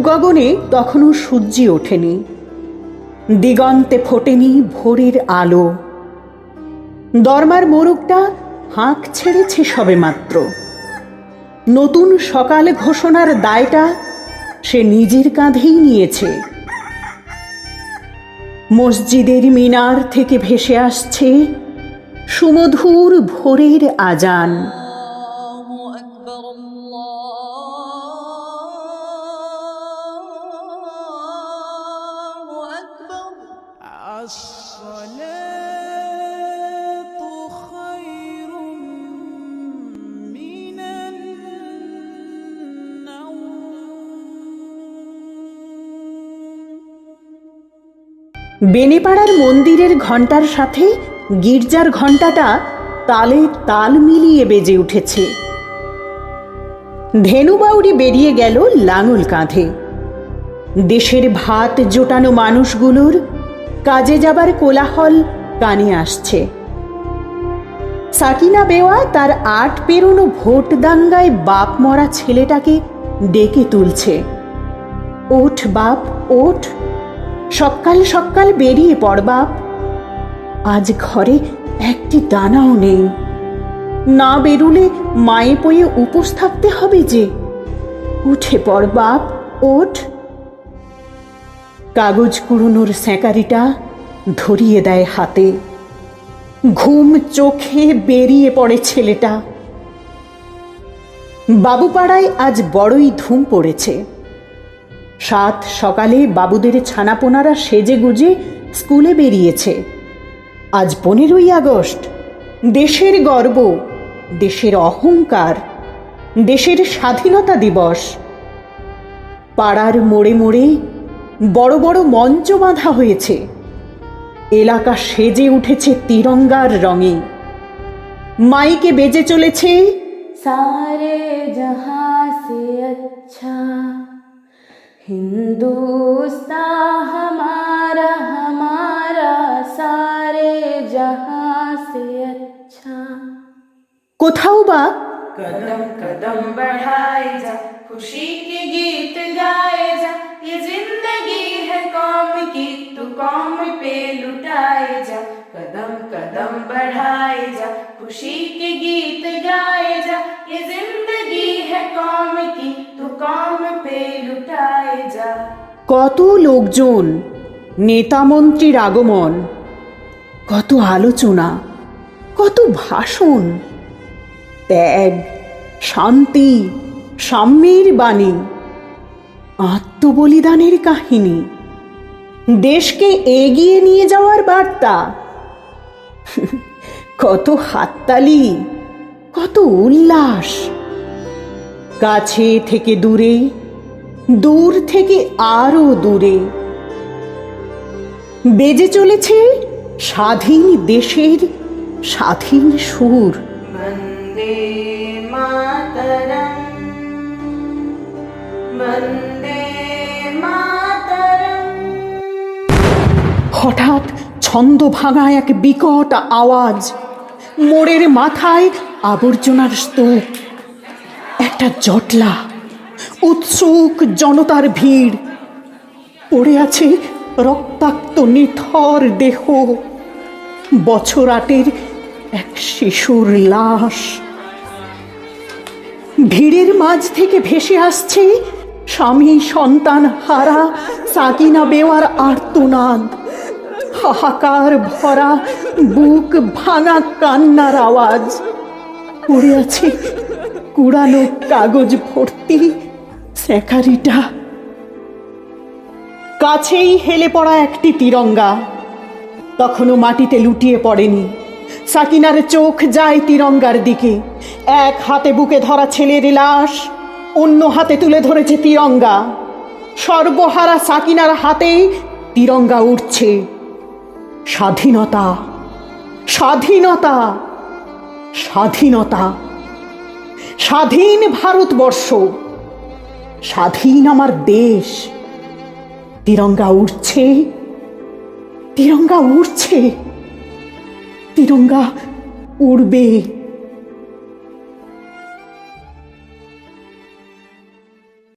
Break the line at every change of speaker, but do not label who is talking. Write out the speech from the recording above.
গগনে তখনও সূর্যি ওঠেনি। দিগন্তে ফোটেনি ভোরের আলো। দরমার মোরগটা হাঁক ছেড়েছে সবেমাত্র নতুন সকাল ঘোষণার দায়টা সে নিজের কাঁধেই নিয়েছে। মসজিদের মিনার থেকে ভেসে আসছে সুমধুর ভোরের আজান।
الصلاة خير من النوم
বেনেপাড়ার মন্দিরের ঘণ্টার সাথে গির্জার ঘণ্টাটা তালে তাল মিলিয়ে বেজে উঠেছে ধেনুবাউরি বেরিয়ে গেল লাঙল কাঁধে দেশের ভাত জোটানো মানুষগুলোর কাজে যাবার কোলাহল কানে আসছে। সাকিনা বেওয়া তার আট পেরোনো ভোট দাঙ্গায় বাপ মরা ছেলেটাকে ডেকে তুলছে। ওঠ বাপ, ওঠ। সকাল সকাল বেরিয়ে পড় বাপ। আজ ঘরে একটি দানাও নেই। না বেরুলে মায়ে পয়ে উপোস থাকতে হবে যে। উঠে পড় বাপ, ওঠ। কাগজ কুড়োনোর স্যাঁকারিটা ধরিয়ে দেয় হাতে। ঘুম চোখে বেরিয়ে পড়ে ছেলেটা। বাবুপাড়ায় আজ বড়ই ধুম পড়েছে। সাত সকালে বাবুদের ছানাপোনারা সেজে গুজে স্কুলে বেরিয়েছে। আজ পনেরোই আগস্ট। দেশের গর্ব, দেশের অহংকার, দেশের স্বাধীনতা দিবস। পাড়ার মোড়ে মোড়ে বড় বড় মঞ্চ বাঁধা হয়েছে। এলাকা সেজে উঠেছে তিরঙ্গার রঙে। মাইকে বেজে চলেছে
সারে জহা সে আচ্ছা। হিন্দুস্তা হামারা হামারা সারে জহা সে আচ্ছা।
কোথাও বা
কদম কদম বড়াই যা। खुशी के गीत गाए जा ये जिंदगी है कौम की तू कौम पे लुटाए जा कदम कदम बढ़ाए जा खुशी के गीत गाए जा ये जिंदगी है कौम की तू कौम पे लुटाए जा
কত লোকজন নেতা মন্ত্রীর আগমন কত আলোচনা কত ভাষণ ত্যাগ শান্তি সাম্যের বাণী, আত্মবলিদানের কাহিনী। দেশকে এগিয়ে নিয়ে যাওয়ার বার্তা। কত হাততালি, কত উল্লাস। কাছে থেকে দূরে, দূর থেকে আরও দূরে। বেজে চলেছে স্বাধীন দেশের স্বাধীন সুর।
মাতারা
হঠাৎ ছন্দ ভাঙা এক বিকট আওয়াজ। মোড়ের মাথায় আবর্জনার স্তূপ। একটা জটলা, উৎসুক জনতার ভিড়। পড়ে আছে রক্তাক্ত নিথর দেহ। বছর আটের এক শিশুর লাশ। ভিড়ের মাঝ থেকে ভেসে আসছে স্বামী সন্তান হারা, সাকিনা বেওয়ার আর্তনাদ। হাহাকার ভরা, বুক ভাঙা কান্নার আওয়াজ। পড়ে আছে কুড়ানো কাগজ ভর্তি স্যাকারিটা। কাছেই হেলে পড়া একটি তিরঙ্গা। তখনও মাটিতে লুটিয়ে পড়েনি। সাকিনার চোখ যায় তিরঙ্গার দিকে। এক হাতে বুকে ধরা ছেলের লাশ। অন্য হাতে তুলে ধরেছে তিরঙ্গা। সর্বহারা সাকিনার হাতেই তিরঙ্গা উঠছে স্বাধীনতা স্বাধীনতা স্বাধীনতা। স্বাধীন ভারতবর্ষ, স্বাধীন আমার দেশ। তিরঙ্গা উঠছে তিরঙ্গা উঠছে তিরঙ্গা উড়বে।